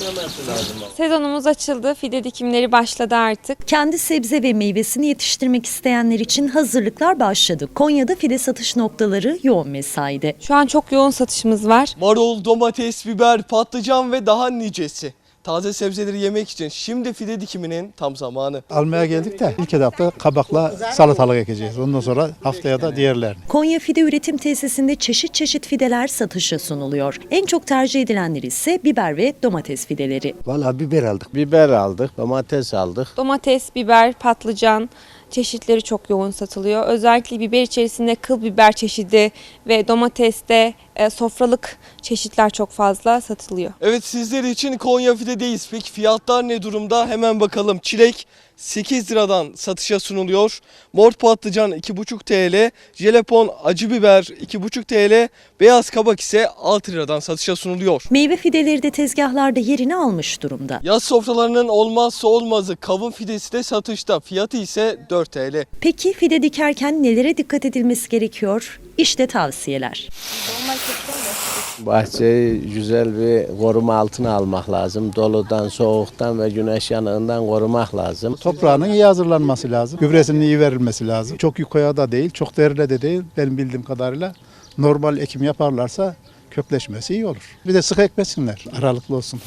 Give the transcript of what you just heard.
Yetiştiremezsin lazım. Sezonumuz açıldı. Fide dikimleri başladı artık. Kendi sebze ve meyvesini yetiştirmek isteyenler için hazırlıklar başladı. Konya'da fide satış noktaları yoğun mesaide. Şu an çok yoğun satışımız var. Marul, domates, biber, patlıcan ve daha nicesi. Taze sebzeleri yemek için şimdi fide dikiminin tam zamanı. Almaya geldik de ilk etapta kabakla salatalık ekeceğiz. Ondan sonra haftaya da diğerlerini. Konya Fide Üretim Tesisi'nde çeşit çeşit fideler satışa sunuluyor. En çok tercih edilenler ise biber ve domates fideleri. Valla biber aldık. Biber aldık, domates aldık. Domates, biber, patlıcan çeşitleri çok yoğun satılıyor. Özellikle biber içerisinde kıl biber çeşidi ve domateste e, sofralık çeşitler çok fazla satılıyor. Evet sizler için Konya Fide'deyiz. Peki fiyatlar ne durumda? Hemen bakalım. Çilek 8 liradan satışa sunuluyor. Mor patlıcan 2,5 TL, jelepon acı biber 2,5 TL, beyaz kabak ise 6 liradan satışa sunuluyor. Meyve fideleri de tezgahlarda yerini almış durumda. Yaz sofralarının olmazsa olmazı kavun fidesi de satışta. Fiyatı ise 4 TL. Peki fide dikerken nelere dikkat edilmesi gerekiyor? İşte tavsiyeler. Bahçeyi güzel bir koruma altına almak lazım. Doludan, soğuktan ve güneş yanığından korumak lazım. Toprağının iyi hazırlanması lazım. Gübresinin iyi verilmesi lazım. Çok yukarıya da değil, çok derine de değil. Benim bildiğim kadarıyla normal ekim yaparlarsa kökleşmesi iyi olur. Bir de sık ekmesinler. Aralıklı olsun.